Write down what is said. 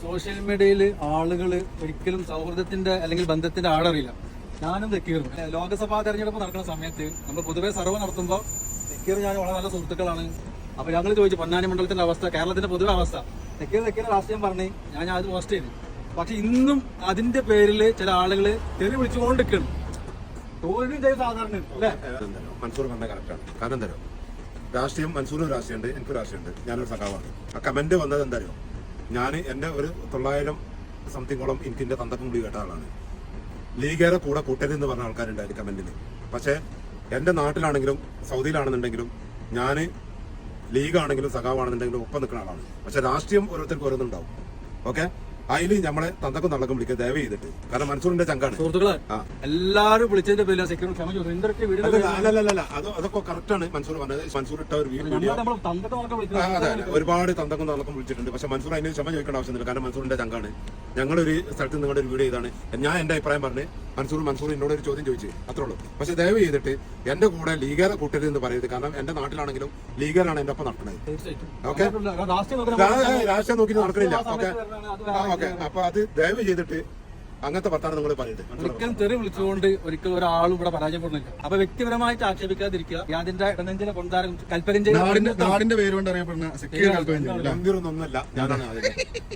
Social മീഡിയയിൽ ആളുകൾ ഒരിക്കലും സൗഹൃദത്തിന്റെ അല്ലെങ്കിൽ ബന്ധത്തിന്റെ ആളറിയില്ല ഞാനും തെക്കീറും. ലോകസഭാ തെരഞ്ഞെടുപ്പ് നടക്കുന്ന സമയത്ത് നമ്മൾ പൊതുവെ സർവ നടത്തുമ്പോൾ തെക്കീർ ഞാൻ വളരെ നല്ല സുഹൃത്തുക്കളാണ്. അപ്പൊ ഞങ്ങൾ ചോദിച്ചു പൊന്നാനി മണ്ഡലത്തിന്റെ അവസ്ഥ കേരളത്തിന്റെ പൊതുവെ അവസ്ഥ. തെക്കീർ തെക്കീർ രാഷ്ട്രീയം പറഞ്ഞു ഞാൻ അത് പോസ്റ്റ് ചെയ്തു. പക്ഷെ ഇന്നും അതിന്റെ പേരിൽ ചില ആളുകൾ തെറി വിളിച്ചുകൊണ്ടിരിക്കണം തോൽവിയും ചെയ്ത് സാധാരണ മൻസൂർ പറഞ്ഞ കറക്റ്റാണ് കാരണം രാഷ്ട്രീയം മൻസൂറിന് രാഷ്ട്രീയമുണ്ട് എനിക്ക് രാഷ്ട്രീയമുണ്ട്. ഞാനൊരു സഖാവാണ്. ആ കമന്റ് വന്നത് എന്തരോ ഞാൻ എന്റെ ഒരു തൊള്ളായിരം സംതിങ്ങോളം എനിക്ക് എന്റെ തന്തക്കും കൂടി കേട്ട ആളാണ്. ലീഗേറെ കൂടെ കൂട്ടരുത് എന്ന് പറഞ്ഞ ആൾക്കാരുണ്ടായിരുന്നു കമന്റിൽ പക്ഷേ എന്റെ നാട്ടിലാണെങ്കിലും സൗദിയിലാണെന്നുണ്ടെങ്കിലും ഞാൻ ലീഗാണെങ്കിലും സഖാവാണെന്നുണ്ടെങ്കിലും ഒപ്പം നിൽക്കുന്ന ആളാണ്. പക്ഷേ രാഷ്ട്രീയം ഓരോരുത്തർക്ക് ഓരോന്നുണ്ടാവും. ഓക്കെ? അതിൽ നമ്മളെ തന്തക്കും തള്ളക്കും വിളിക്കുക ദയവ് ചെയ്തിട്ട്. കാരണം മൻസൂറിന്റെ ചങ്കാണ്. സുഹൃത്തുക്കളെ എല്ലാവരും എല്ലാരും വിളിച്ചതിന്റെ പേരിൽ സെക്യൂരിറ്റി ക്ഷമ ചോദിച്ചു എന്തൊക്കെ അത് അതൊക്കെ കറക്റ്റാണ് മൻസൂർ പറഞ്ഞത്. മൻസൂർ ഇട്ട ഒരു വീഡിയോ. അതെ. ഒരുപാട് തന്തക്കും തള്ളക്കും വിളിച്ചിട്ടുണ്ട്. പക്ഷെ മൻസൂർ അതിന് ക്ഷമ ചോദിക്കേണ്ട ആവശ്യമില്ല. കാരണം മൻസൂറിന്റെ ചങ്കാണ്. ഞങ്ങളൊരു സ്ഥലത്ത് നിങ്ങളുടെ ഒരു വീഡിയോ ചെയ്താണ്. ഞാൻ എന്റെ അഭിപ്രായം പറഞ്ഞ് മൻസൂർ മൻസൂർ എന്നോട് ഒരു ചോദ്യം ചോദിച്ചു. അത്രേ ഉള്ളൂ. പക്ഷെ ദയവ് ചെയ്തിട്ട് എന്റെ കൂടെ ലീഗറെ കൂട്ടരുത് എന്ന് പറയരുത്. കാരണം എന്റെ നാട്ടിലാണെങ്കിലും ലീഗറാണ് എന്റെ ഒപ്പം നടക്കുന്നത് ഓക്കെ? രാഷ്ട്രീയം നോക്കി നടക്കണില്ല. ആ ഓക്കെ? ഓക്കെ. അപ്പൊ അത് ദയവ് ചെയ്തിട്ട് അങ്ങനത്തെ വർത്താനം നിങ്ങൾ പറയുന്നത്? ഒരിക്കലും തെറി വിളിച്ചുകൊണ്ട് ഒരിക്കലും ഒരാളും ഇവിടെ പരാജയപ്പെടുന്നില്ല. അപ്പൊ വ്യക്തിപരമായിട്ട് ആക്ഷേപിക്കാതിരിക്കുക. അതിന്റെ ഇടനെഞ്ചിലെ കൊണ്ടാരം കൽപ്പകഞ്ചേരി നാടിന്റെ നാടിന്റെ പേര് കൊണ്ട് അറിയപ്പെടുന്ന ഗംഭീരൊന്നൊന്നുമല്ല ഞാനാണ്